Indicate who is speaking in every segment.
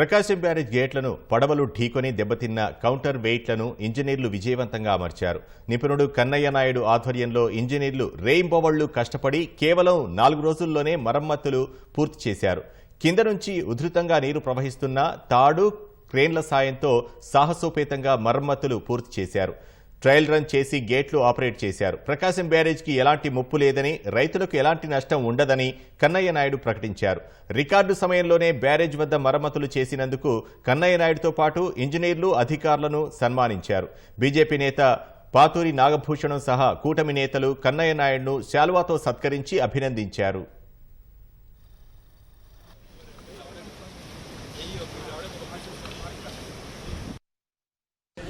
Speaker 1: ప్రకాశం barrage గేట్లను పడవలు ఢీకొని దెబ్బతిన్న కౌంటర్ వెయిట్లను ఇంజనీర్లు విజయవంతంగా అమర్చారు. నిపుణుడు కన్నయ్య నాయుడు ఆధ్వర్యంలో ఇంజనీర్లు రేయింబవళ్ళు కష్టపడి కేవలం నాలుగు రోజుల్లోనే మరమ్మతులు పూర్తి చేశారు. కింద నుంచి ఉధృతంగా నీరు ప్రవహిస్తున్న తాడు క్రేన్ల సాయంతో సాహసోపేతంగా మరమ్మతులు పూర్తి చేశారు. ట్రయల్ రన్ చేసి గేట్లు ఆపరేట్ చేశారు. ప్రకాశం బ్యారేజ్కి ఎలాంటి ముప్పు లేదని రైతులకు ఎలాంటి నష్టం ఉండదని కన్నయ్య నాయుడు ప్రకటించారు. రికార్డు సమయంలోనే బ్యారేజ్ వద్ద మరమ్మతులు చేసినందుకు కన్నయ్య నాయుడుతో పాటు ఇంజనీర్లు అధికారులను సన్మానించారు. బీజేపీ నేత పాతూరి నాగభూషణం సహా కూటమి నేతలు కన్నయ్య నాయుడును శాల్వాతో సత్కరించి అభినందించారు.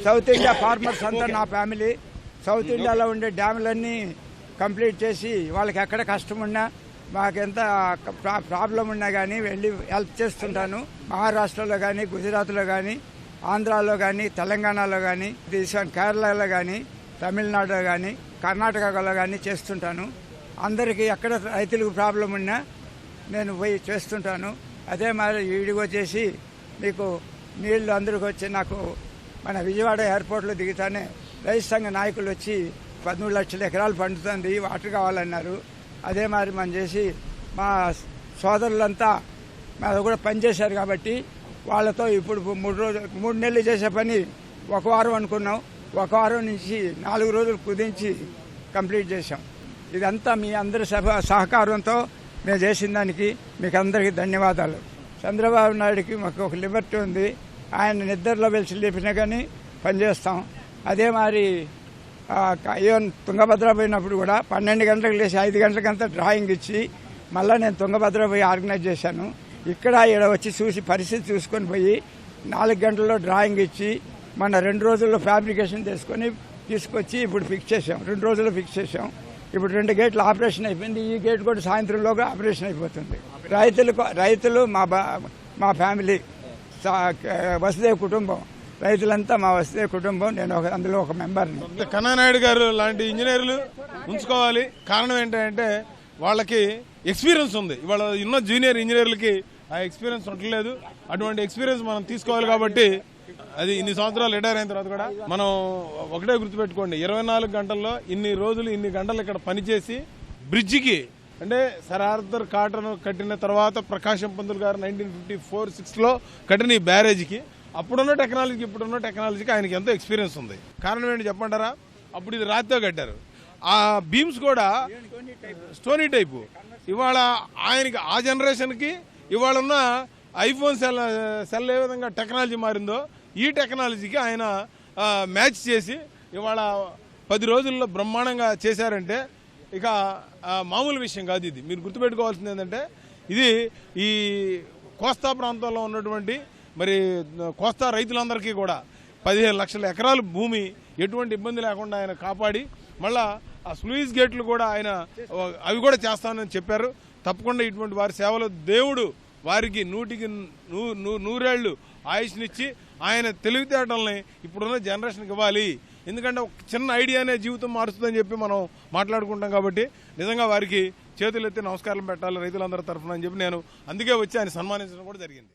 Speaker 2: సౌత్ ఇండియా ఫార్మర్స్ అంతా నా ఫ్యామిలీ. సౌత్ ఇండియాలో ఉండే డ్యాములన్నీ కంప్లీట్ చేసి వాళ్ళకి ఎక్కడ కష్టం ఉన్నా మాకెంత ప్రా- ప్రాబ్లం ఉన్నా కానీ వెళ్ళి హెల్ప్ చేస్తుంటాను. మహారాష్ట్రలో కానీ గుజరాత్లో కానీ ఆంధ్రాలో కానీ తెలంగాణలో కానీ దేశం కేరళలో కానీ తమిళనాడులో కానీ కర్ణాటకలో కానీ చేస్తుంటాను. అందరికీ ఎక్కడ రైతులకు ప్రాబ్లం ఉన్నా నేను పోయి చేస్తుంటాను. అదే మరి ఈడికి వచ్చేసి మీకు నీళ్ళు అందరికి వచ్చి నాకు మన విజయవాడ ఎయిర్పోర్ట్లో దిగుతానే రైతు సంఘ నాయకులు వచ్చి పదమూడు లక్షల ఎకరాలు పండుతుంది వాటర్ కావాలన్నారు. అదే మరి మనం చేసి మా సోదరులంతా మాది కూడా పనిచేశారు కాబట్టి వాళ్ళతో ఇప్పుడు మూడు రోజులు మూడు నెలలు చేసే పని ఒక వారం అనుకున్నాం. ఒక వారం నుంచి నాలుగు రోజులు కుదించి కంప్లీట్ చేశాం. ఇదంతా మీ అందరి సభ సహకారంతో మేము చేసిన దానికి మీకు అందరికీ ధన్యవాదాలు. చంద్రబాబు నాయుడుకి మాకు ఒక లిబర్టీ ఉంది. ఆయన నిద్రలో వెలిసి లేపినా కానీ పనిచేస్తాం. అదే మరి ఈవెన్ తుంగభద్ర పోయినప్పుడు కూడా పన్నెండు గంటలకు లేచి ఐదు గంటలకంతా డ్రాయింగ్ ఇచ్చి మళ్ళీ నేను తుంగభద్ర పోయి ఆర్గనైజ్ చేశాను. ఇక్కడ ఇక్కడ వచ్చి చూసి పరిస్థితి చూసుకొని పోయి నాలుగు గంటల్లో డ్రాయింగ్ ఇచ్చి మన రెండు రోజుల్లో ఫ్యాబ్రికేషన్ చేసుకొని తీసుకొచ్చి ఇప్పుడు ఫిక్స్ చేసాం రెండు రోజుల్లో ఫిక్స్ చేసాం ఇప్పుడు రెండు గేట్లు ఆపరేషన్ అయిపోయింది. ఈ గేట్ కూడా సాయంత్రంలోగా ఆపరేషన్ అయిపోతుంది. రైతులకు రైతులు మా బా మా ఫ్యామిలీ వసుదేవ కుటుంబం. రైతులంతా మా వసుదేవ్ కుటుంబం నేను ఒక అందులో ఒక మెంబర్ని.
Speaker 3: కన్నానాయుడు గారు లాంటి ఇంజనీర్లు ఉంచుకోవాలి. కారణం ఏంటంటే వాళ్ళకి ఎక్స్పీరియన్స్ ఉంది. ఇవాళ ఉన్న జూనియర్ ఇంజనీర్లకి ఆ ఎక్స్పీరియన్స్ ఉండలేదు అటువంటి ఎక్స్పీరియన్స్ మనం తీసుకోవాలి కాబట్టి అది ఇన్ని సంవత్సరాలు రిటైర్ అయిన తర్వాత కూడా మనం ఒకటే గుర్తుపెట్టుకోండి. ఇరవై నాలుగు గంటల్లో ఇన్ని రోజులు ఇన్ని గంటలు ఇక్కడ పనిచేసి బ్రిడ్జికి అంటే సర్ ఆర్థర్ కాటన్ కట్టిన తర్వాత ప్రకాశం పంతులు గారు నైన్టీన్ ఫిఫ్టీ ఫోర్ సిక్స్లో కట్టిన ఈ బ్యారేజ్కి అప్పుడున్న టెక్నాలజీకి ఇప్పుడున్న టెక్నాలజీకి ఆయనకి ఎంతో ఎక్స్పీరియన్స్ ఉంది. కారణం ఏంటి చెప్పంటారా అప్పుడు ఇది రాతితో కట్టారు. ఆ బీమ్స్ కూడా స్టోనీ టైపు ఇవాళ ఆయనకి ఆ జనరేషన్కి ఇవాళ ఉన్న ఐఫోన్ సెల్ సెల్ ఏ విధంగా టెక్నాలజీ మారిందో ఈ టెక్నాలజీకి ఆయన మ్యాచ్ చేసి ఇవాళ పది రోజుల్లో బ్రహ్మాండంగా చేశారంటే ఇక మామూలు విషయం కాదు ఇది. మీరు గుర్తుపెట్టుకోవాల్సింది ఏంటంటే ఇది ఈ కోస్తా ప్రాంతంలో ఉన్నటువంటి మరి కోస్తా రైతులందరికీ కూడా పదిహేను లక్షల ఎకరాల భూమి ఎటువంటి ఇబ్బంది లేకుండా ఆయన కాపాడి మళ్ళా ఆ స్లూయిస్ గేట్లు కూడా ఆయన అవి కూడా చేస్తానని చెప్పారు. తప్పకుండా ఇటువంటి వారి సేవలు దేవుడు వారికి నూటికి నూ నూ- నూరేళ్ళు ఆయుష్నిచ్చి ఆయన తెలివితేటల్ని ఇప్పుడున్న జనరేషన్కి ఇవ్వాలి. ఎందుకంటే ఒక చిన్న ఐడియానే జీవితం మారుస్తుందని చెప్పి మనం మాట్లాడుకుంటాం కాబట్టి నిజంగా వారికి చేతులు ఎత్తి నమస్కారం పెట్టాలి రైతులందరి తరఫున అని చెప్పి నేను అందుకే వచ్చి ఆయన సన్మానించడం కూడా జరిగింది.